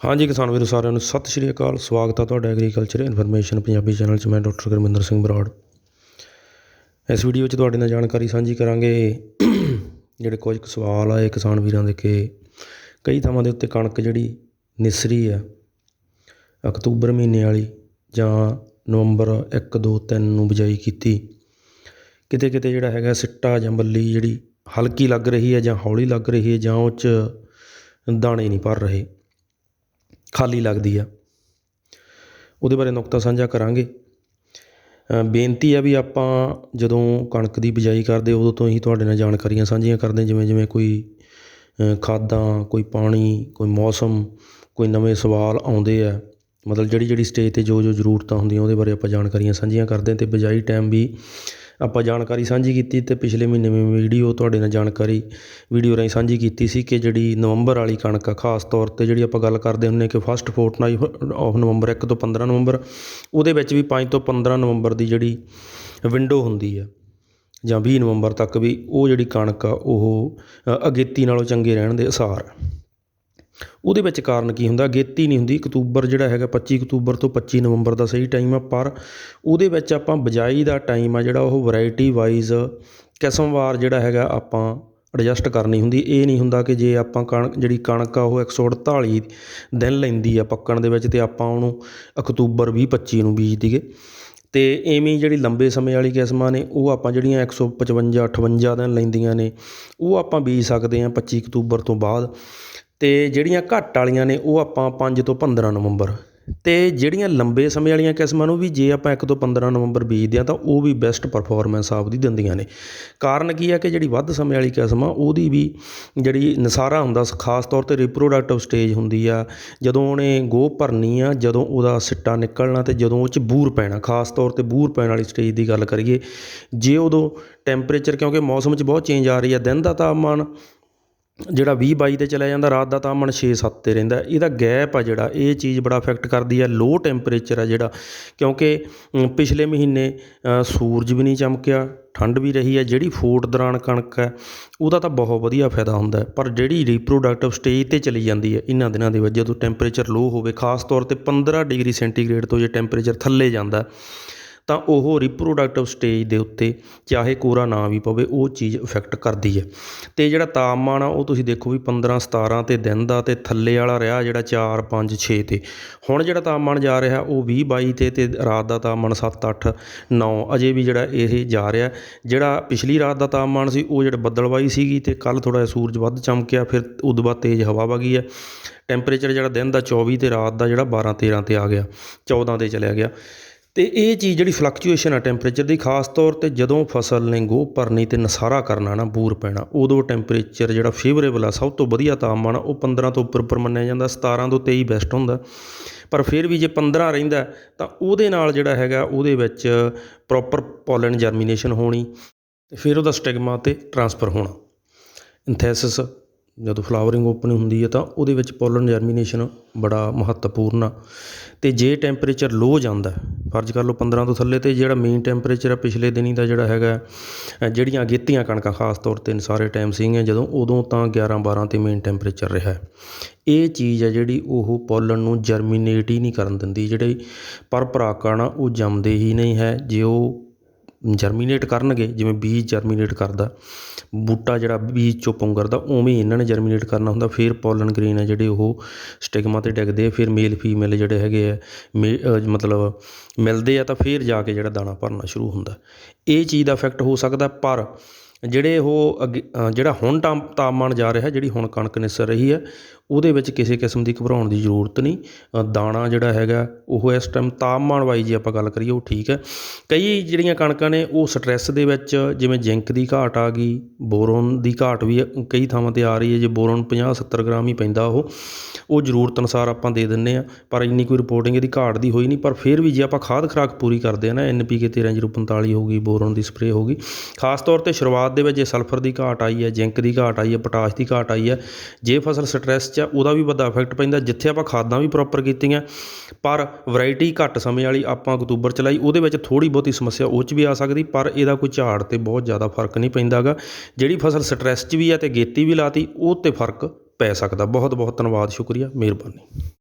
ਹਾਂਜੀ ਕਿਸਾਨ ਵੀਰੋ, ਸਾਰਿਆਂ ਨੂੰ ਸਤਿ ਸ਼੍ਰੀ ਅਕਾਲ। ਸਵਾਗਤ ਹੈ ਤੁਹਾਡਾ ਐਗਰੀਕਲਚਰ ਇਨਫੋਰਮੇਸ਼ਨ ਪੰਜਾਬੀ ਚੈਨਲ 'ਚ। ਮੈਂ ਡਾਕਟਰ ਗੁਰਮਿੰਦਰ ਸਿੰਘ ਬਰਾੜ। ਇਸ ਵੀਡੀਓ 'ਚ ਤੁਹਾਡੇ ਨਾਲ ਜਾਣਕਾਰੀ ਸਾਂਝੀ ਕਰਾਂਗੇ। ਜਿਹੜੇ ਕੁਝ ਕੁ ਸਵਾਲ ਆਏ ਕਿਸਾਨ ਵੀਰਾਂ ਦੇ ਕਿ ਕਈ ਥਾਵਾਂ ਦੇ ਉੱਤੇ ਕਣਕ ਜਿਹੜੀ ਨਿਸਰੀ ਆ, ਅਕਤੂਬਰ ਮਹੀਨੇ ਵਾਲੀ ਜਾਂ ਨਵੰਬਰ 1 2 3 ਨੂੰ ਬਿਜਾਈ ਕੀਤੀ। ਕਿਤੇ ਕਿਤੇ ਜਿਹੜਾ ਹੈਗਾ ਸਿੱਟਾ ਜਾਂ ਬੱਲੀ ਜਿਹੜੀ ਹਲਕੀ ਲੱਗ ਰਹੀ ਹੈ ਜਾਂ ਹੌਲੀ ਲੱਗ ਰਹੀ ਹੈ ਜਾਂ ਉਹ 'ਚ ਦਾਣੇ ਨਹੀਂ ਭਰ ਰਹੇ। ਖਾਲੀ ਲੱਗਦੀ ਆ। ਉਹਦੇ ਬਾਰੇ ਨੁਕਤਾ ਸਾਂਝਾ ਕਰਾਂਗੇ। ਬੇਨਤੀ ਆ ਵੀ ਆਪਾਂ ਜਦੋਂ ਕਣਕ ਦੀ ਬਿਜਾਈ ਕਰਦੇ, ਉਦੋਂ ਤੋਂ ਹੀ ਤੁਹਾਡੇ ਨਾਲ ਜਾਣਕਾਰੀਆਂ ਸਾਂਝੀਆਂ ਕਰਦੇ, ਜਿਵੇਂ ਜਿਵੇਂ ਕੋਈ ਖਾਦਾਂ, ਕੋਈ ਪਾਣੀ, ਕੋਈ ਮੌਸਮ, ਕੋਈ ਨਵੇਂ ਸਵਾਲ ਆਉਂਦੇ ਆ। ਮਤਲਬ ਜਿਹੜੀ ਜਿਹੜੀ ਸਟੇਜ 'ਤੇ ਜੋ ਜੋ ਜ਼ਰੂਰਤਾਂ ਹੁੰਦੀਆਂ, ਉਹਦੇ ਬਾਰੇ ਆਪਾਂ ਜਾਣਕਾਰੀਆਂ ਸਾਂਝੀਆਂ ਕਰਦੇ ਹਾਂ ਅਤੇ ਬਿਜਾਈ ਟਾਈਮ ਵੀ ਆਪਾਂ ਜਾਣਕਾਰੀ ਸਾਂਝੀ ਕੀਤੀ ਅਤੇ ਪਿਛਲੇ ਮਹੀਨੇ ਮੈਂ ਵੀਡੀਓ ਤੁਹਾਡੇ ਨਾਲ ਜਾਣਕਾਰੀ, ਵੀਡੀਓ ਰਾਹੀਂ ਸਾਂਝੀ ਕੀਤੀ ਸੀ ਕਿ ਜਿਹੜੀ ਨਵੰਬਰ ਵਾਲੀ ਕਣਕ ਆ, ਖਾਸ ਤੌਰ 'ਤੇ ਜਿਹੜੀ ਆਪਾਂ ਗੱਲ ਕਰਦੇ ਹੁੰਦੇ ਕਿ ਫਸਟ ਫੋਰਟਨਾਈਟ ਆਫ ਨਵੰਬਰ 1 ਤੋਂ 15 ਨਵੰਬਰ, ਉਹਦੇ ਵਿੱਚ ਵੀ 5 ਤੋਂ 15 ਨਵੰਬਰ ਦੀ ਜਿਹੜੀ ਵਿੰਡੋ ਹੁੰਦੀ ਆ, ਜਾਂ 20 ਨਵੰਬਰ ਤੱਕ ਵੀ ਉਹ ਜਿਹੜੀ ਕਣਕ ਆ, ਉਹ ਅਗੇਤੀ ਨਾਲੋਂ ਚੰਗੇ ਰਹਿਣ ਦੇ ਅਸਾਰ। ਆ ਉਹਦੇ ਵਿੱਚ ਕਾਰਨ ਕੀ ਹੁੰਦਾ? ਅਗੇਤੀ ਨਹੀਂ ਹੁੰਦੀ। ਅਕਤੂਬਰ ਜਿਹੜਾ ਹੈਗਾ 25 ਅਕਤੂਬਰ ਤੋਂ 25 ਨਵੰਬਰ ਦਾ ਸਹੀ ਟਾਈਮ ਆ, ਪਰ ਉਹਦੇ ਵਿੱਚ ਆਪਾਂ ਬਿਜਾਈ ਦਾ ਟਾਈਮ ਆ, ਜਿਹੜਾ ਉਹ ਵੈਰਾਈਟੀ ਵਾਈਜ਼ ਕਿਸਮਵਾਰ ਜਿਹੜਾ ਹੈਗਾ, ਆਪਾਂ ਐਡਜਸਟ ਕਰਨੀ ਹੁੰਦੀ। ਇਹ ਨਹੀਂ ਹੁੰਦਾ ਕਿ ਜੇ ਆਪਾਂ ਕਣਕ, ਜਿਹੜੀ ਕਣਕ ਆ, ਉਹ 148 ਦਿਨ ਲੈਂਦੀ ਆ ਪੱਕਣ ਦੇ ਵਿੱਚ ਤੇ ਆਪਾਂ ਉਹਨੂੰ ਅਕਤੂਬਰ 20 25 ਨੂੰ ਬੀਜ ਦੀਏ ਤੇ ਐਵੇਂ ਜਿਹੜੀ ਲੰਬੇ ਸਮੇਂ ਵਾਲੀ ਕਿਸਮਾਂ ਨੇ, ਉਹ ਆਪਾਂ ਜਿਹੜੀਆਂ 155 58 ਦਿਨ ਲੈਂਦੀਆਂ ਨੇ, ਉਹ ਆਪਾਂ ਬੀਜ ਸਕਦੇ ਹਾਂ 25 ਅਕਤੂਬਰ ਤੋਂ ਬਾਅਦ। ਅਤੇ ਜਿਹੜੀਆਂ ਘੱਟ ਵਾਲੀਆਂ ਨੇ ਉਹ ਆਪਾਂ ਪੰਜ ਤੋਂ 15 ਨਵੰਬਰ। ਅਤੇ ਜਿਹੜੀਆਂ ਲੰਬੇ ਸਮੇਂ ਵਾਲੀਆਂ ਕਿਸਮਾਂ ਨੂੰ ਵੀ ਜੇ ਆਪਾਂ ਇੱਕ ਤੋਂ 15 ਨਵੰਬਰ ਬੀਜਦੇ ਹਾਂ ਤਾਂ ਉਹ ਵੀ ਬੈਸਟ ਪਰਫੋਰਮੈਂਸ ਆਪਦੀ ਦਿੰਦੀਆਂ ਨੇ। ਕਾਰਨ ਕੀ ਹੈ ਕਿ ਜਿਹੜੀ ਵੱਧ ਸਮੇਂ ਵਾਲੀ ਕਿਸਮ ਆ, ਉਹਦੀ ਵੀ ਜਿਹੜੀ ਨਸਾਰਾ ਹੁੰਦਾ ਸ- ਖਾਸ ਤੌਰ ਤੇ ਰਿਪਰੋਡਕਟਿਵ ਸਟੇਜ ਹੁੰਦੀ ਆ, ਜਦੋਂ ਉਹਨੇ ਗੋਹ ਭਰਨੀ ਆ, ਜਦੋਂ ਉਹਦਾ ਸਿੱਟਾ ਨਿਕਲਣਾ ਅਤੇ ਜਦੋਂ ਉਹ ਚ ਬੂਰ ਪੈਣਾ, ਖਾਸ ਤੌਰ ਤੇ ਬੂਰ ਪੈਣ ਵਾਲੀ ਸਟੇਜ ਦੀ ਗੱਲ ਕਰੀਏ, ਜੇ ਉਦੋਂ ਟੈਂਪਰੇਚਰ ਕਿਉਂਕਿ ਮੌਸਮ 'ਚ ਬਹੁਤ ਚੇਂਜ ਆ ਰਹੀ ਆ, ਦਿਨ ਦਾ ਤਾਪਮਾਨ ਜਿਹੜਾ ਵੀਹ ਬਾਈ ਤੇ ਚਲਿਆ ਜਾਂਦਾ, ਰਾਤ ਦਾ ਤਾਪਮਾਨ 6 7 ਤੇ ਰਹਿੰਦਾ ਇਹਦਾ ਗੈਪ ਆ ਜਿਹੜਾ, ਇਹ ਚੀਜ਼ ਬੜਾ ਇਫੈਕਟ ਕਰਦੀ ਆ ਲੋ ਟੈਂਪਰੇਚਰ ਆ ਜਿਹੜਾ। ਕਿਉਂਕਿ ਪਿਛਲੇ ਮਹੀਨੇ ਸੂਰਜ ਵੀ ਨਹੀਂ ਚਮਕਿਆ, ਠੰਡ ਵੀ ਰਹੀ ਹੈ ਜਿਹੜੀ ਫੋਟ ਦੌਰਾਨ ਕਣਕ ਹੈ, ਉਹਦਾ ਤਾਂ ਬਹੁਤ ਵਧੀਆ ਫਾਇਦਾ ਹੁੰਦਾ ਪਰ ਜਿਹੜੀ ਰੀਪਰੋਡਕਟਿਵ ਸਟੇਜ ਤੇ ਚਲੀ ਜਾਂਦੀ ਹੈ, ਇਹਨਾਂ ਦਿਨਾਂ ਦੇ ਵਿੱਚ ਜਦੋਂ ਟੈਂਪਰੇਚਰ ਲੋ ਹੋਵੇ, ਖਾਸ ਤੌਰ ਤੇ 15 ਡਿਗਰੀ ਸੈਂਟੀਗ੍ਰੇਡ ਤੋਂ ਜੇ ਟੈਂਪਰੇਚਰ ਥੱਲੇ ਜਾਂਦਾ ਤਾਂ ਉਹ ਰਿਪਰੋਡਕਟਿਵ ਸਟੇਜ ਦੇ ਉੱਤੇ ਚਾਹੇ ਕੋਰਾ ਨਾ ਵੀ ਪਵੇ, ਉਹ ਚੀਜ਼ ਇਫੈਕਟ ਕਰਦੀ ਹੈ। ਤੇ ਜਿਹੜਾ ਤਾਪਮਾਨ ਆ, ਉਹ ਤੁਸੀਂ ਦੇਖੋ ਵੀ 15 17 ਤੇ ਦਿਨ ਦਾ ਤੇ ਥੱਲੇ ਵਾਲਾ ਰਿਹਾ ਜਿਹੜਾ 4 5 6 ਤੇ। ਹੁਣ ਜਿਹੜਾ ਤਾਪਮਾਨ ਜਾ ਰਿਹਾ, ਉਹ 20 22 ਤੇ ਤੇ ਰਾਤ ਦਾ ਤਾਪਮਾਨ 7 8 9 ਅਜੇ ਵੀ ਜਿਹੜਾ ਇਹ ਜਾ ਰਿਹਾ। ਜਿਹੜਾ ਪਿਛਲੀ ਰਾਤ ਦਾ ਤਾਪਮਾਨ ਸੀ, ਉਹ ਜਿਹੜਾ ਬੱਦਲਵਾਈ ਸੀਗੀ ਤੇ ਕੱਲ ਥੋੜਾ ਜਿਹਾ ਸੂਰਜ ਵੱਧ ਚਮਕਿਆ, ਫਿਰ ਉਦੋਂ ਬਾਅਦ ਤੇਜ਼ ਹਵਾ ਵਗੀ ਹੈ। ਟੈਂਪਰੇਚਰ ਜਿਹੜਾ ਦਿਨ ਦਾ 24 ਤੇ ਰਾਤ ਦਾ ਜਿਹੜਾ 12 13 ਤੇ ਆ ਗਿਆ 14 ਤੇ ਚਲਿਆ ਗਿਆ। ਤੇ ਇਹ ਚੀਜ਼ ਜਿਹੜੀ ਫਲਕਚੁਏਸ਼ਨ ਆ ਟੈਂਪਰੇਚਰ ਦੀ, ਖਾਸ ਤੌਰ ਤੇ ਜਦੋਂ ਫਸਲ ਨੇ ਗੋਹ ਭਰਨੀ ਤੇ ਨਸਾਰਾ ਕਰਨਾ ਨਾ, ਬੂਰ ਪੈਣਾ, ਉਦੋਂ ਟੈਂਪਰੇਚਰ ਜਿਹੜਾ ਫੇਵਰੇਬਲ ਆ, ਸਭ ਤੋਂ ਵਧੀਆ ਤਾਪਮਾਨ ਆ, ਉਹ 15 ਤੋਂ ਉੱਪਰ ਉੱਪਰ ਮੰਨਿਆ ਜਾਂਦਾ 17 ਤੋਂ 23 ਬੈਸਟ ਹੁੰਦਾ। ਪਰ ਫਿਰ ਵੀ ਜੇ 15 ਰਹਿੰਦਾ, ਤਾਂ ਉਹਦੇ ਨਾਲ ਜਿਹੜਾ ਹੈਗਾ, ਉਹਦੇ ਵਿੱਚ ਪ੍ਰੋਪਰ ਪੋਲਨ ਜਰਮੀਨੇਸ਼ਨ ਹੋਣੀ ਤੇ ਫਿਰ ਉਹਦਾ ਸਟਿਗਮਾ ਤੇ ਟਰਾਂਸਫਰ ਹੋਣਾ। ਇੰਥੈਸਿਸ ਜਦੋਂ ਫਲਾਵਰਿੰਗ ਓਪਨਿੰਗ ਹੁੰਦੀ ਹੈ ਤਾਂ ਉਹਦੇ ਵਿੱਚ ਪੋਲਨ ਜਰਮੀਨੇਸ਼ਨ ਬੜਾ ਮਹੱਤਵਪੂਰਨ ਆ। ਅਤੇ ਜੇ ਟੈਂਪਰੇਚਰ ਲੋਅ ਜਾਂਦਾ ਫਰਜ਼ ਕਰ ਲਓ 15 ਤੋਂ ਥੱਲੇ ਤੇ ਜਿਹੜਾ ਮੇਨ ਟੈਂਪਰੇਚਰ ਆ, ਪਿਛਲੇ ਦਿਨੀ ਦਾ ਜਿਹੜਾ ਹੈਗਾ ਜਿਹੜੀਆਂ ਅਗੇਤੀਆਂ ਕਣਕਾਂ, ਖਾਸ ਤੌਰ ਤੇ ਸਾਰੇ ਟਾਈਮ ਸੀਗੀਆਂ, ਜਦੋਂ ਉਦੋਂ ਤਾਂ 11 12 ਤੇ ਮੇਨ ਟੈਂਪਰੇਚਰ ਰਿਹਾ ਇਹ ਚੀਜ਼ ਹੈ ਜਿਹੜੀ ਉਹ ਪੋਲਨ ਨੂੰ ਜਰਮੀਨੇਟ ਹੀ ਨਹੀਂ ਕਰਨ ਦਿੰਦੀ, ਜਿਹੜੇ ਪਰ ਪਰਾਗਕਣ ਆ, ਉਹ ਜੰਮਦੇ ਹੀ ਨਹੀਂ ਹੈ। ਜੇ ਉਹ ਜਰਮੀਨੇਟ ਕਰਨਗੇ, ਜਿਵੇਂ ਬੀਜ ਜਰਮੀਨੇਟ ਕਰਦਾ, ਬੂਟਾ ਜਿਹੜਾ ਬੀਜ ਚੋਂ ਪੁੰਗਰਦਾ, ਉਵੇਂ ਇਹਨਾਂ ਨੇ ਜਰਮੀਨੇਟ ਕਰਨਾ ਹੁੰਦਾ, ਫਿਰ ਪੋਲਨ ਗ੍ਰੇਨ ਹੈ ਜਿਹੜੇ ਉਹ ਸਟਿਗਮਾ ਤੇ ਡਿੱਗਦੇ ਆ, ਫਿਰ ਮੇਲ ਫੀਮੇਲ ਜਿਹੜੇ ਹੈਗੇ ਆ, ਮੇ- ਮਤਲਬ ਮਿਲਦੇ ਆ ਤਾਂ ਫਿਰ ਜਾ ਕੇ ਜਿਹੜਾ ਦਾਣਾ ਭਰਨਾ ਸ਼ੁਰੂ ਹੁੰਦਾ। ਇਹ ਚੀਜ਼ ਦਾ ਇਫੈਕਟ ਹੋ ਸਕਦਾ, ਪਰ ਜਿਹੜੇ ਉਹ ਅੱਗੇ ਜਿਹੜਾ ਹੁਣ ਟਾਮ, ਤਾਪਮਾਨ ਜਾ ਰਿਹਾ, ਜਿਹੜੀ ਹੁਣ ਕਣਕ ਨਿਸਰ ਰਹੀ ਹੈ ਉਹਦੇ ਵਿੱਚ ਕਿਸੇ ਕਿਸਮ ਦੀ ਘਬਰਾਉਣ ਦੀ ਜ਼ਰੂਰਤ ਨਹੀਂ। ਦਾਣਾ ਜਿਹੜਾ ਹੈਗਾ, ਉਹ ਇਸ ਟਾਈਮ ਤਾਪਮਾਨ ਵਾਈ ਜੇ ਆਪਾਂ ਗੱਲ ਕਰੀਏ, ਉਹ ਠੀਕ ਹੈ। ਕਈ ਜਿਹੜੀਆਂ ਕਣਕਾਂ ਨੇ, ਉਹ ਸਟ੍ਰੈਸ ਦੇ ਵਿੱਚ, ਜਿਵੇਂ ਜ਼ਿੰਕ ਦੀ ਘਾਟ ਆ ਗਈ, ਬੋਰੋਨ ਦੀ ਘਾਟ ਵੀ ਕਈ ਥਾਵਾਂ ਤੇ ਆ ਰਹੀ ਹੈ, ਜੇ ਬੋਰੋਨ 50 70 ਗ੍ਰਾਮ ਹੀ ਪੈਂਦਾ ਉਹ ਉਹ ਜ਼ਰੂਰਤ ਅਨੁਸਾਰ ਆਪਾਂ ਦੇ ਦਿੰਨੇ ਆ ਪਰ ਇੰਨੀ ਕੋਈ ਰਿਪੋਰਟਿੰਗ ਇਹਦੀ ਘਾਟ ਦੀ ਹੋਈ ਨਹੀਂ, ਪਰ ਫਿਰ ਵੀ ਜੇ ਆਪਾਂ ਖਾਦ ਖੁਰਾਕ ਪੂਰੀ ਕਰਦੇ ਆ ਨਾ ਐਨਪੀਕੇ 13045 ਹੋਗੀ ਬੋਰੋਨ ਦੀ ਸਪਰੇਅ ਹੋਗੀ ਖਾਸ ਤੌਰ ਤੇ ਸ਼ੁਰੂਆਤ ਦੇ ਵਿੱਚ ਜੇ ਸਲਫਰ ਦੀ ਘਾਟ ਆਈ ਹੈ, ਜ਼ਿੰਕ ਦੀ ਘਾਟ ਆਈ ਹੈ ਪੋਟਾਸ਼ ਦੀ ਘਾਟ ਆਈ ਹੈ, ਜੇ ਫਸਲ ਸਟ੍ਰੈਸ ਆ ਉਹਦਾ ਵੀ ਵੱਡਾ ਇਫੈਕਟ ਪੈਂਦਾ, ਜਿੱਥੇ ਆਪਾਂ ਖਾਦਾਂ ਵੀ ਪ੍ਰੋਪਰ ਕੀਤੀਆਂ, ਪਰ ਵੈਰਾਈਟੀ ਘੱਟ ਸਮੇਂ ਵਾਲੀ ਆਪਾਂ ਅਕਤੂਬਰ ਚ ਲਾਈ, ਉਹਦੇ ਵਿੱਚ ਥੋੜੀ ਬਹੁਤੀ ਸਮੱਸਿਆ ਉਹ 'ਚ ਵੀ ਆ ਸਕਦੀ, ਪਰ ਇਹਦਾ ਕੋਈ ਝਾੜ ਤੇ ਬਹੁਤ ਜ਼ਿਆਦਾ ਫ਼ਰਕ ਨਹੀਂ ਪੈਂਦਾਗਾ। ਜਿਹੜੀ ਫਸਲ ਸਟ੍ਰੈਸ 'ਚ ਵੀ ਆ ਤੇ ਗੇਤੀ ਵੀ ਲਾਤੀ, ਉਹ ਤੇ ਫ਼ਰਕ ਪੈ ਸਕਦਾ। ਬਹੁਤ ਬਹੁਤ ਧੰਨਵਾਦ, ਸ਼ੁਕਰੀਆ, ਮਿਹਰਬਾਨੀ।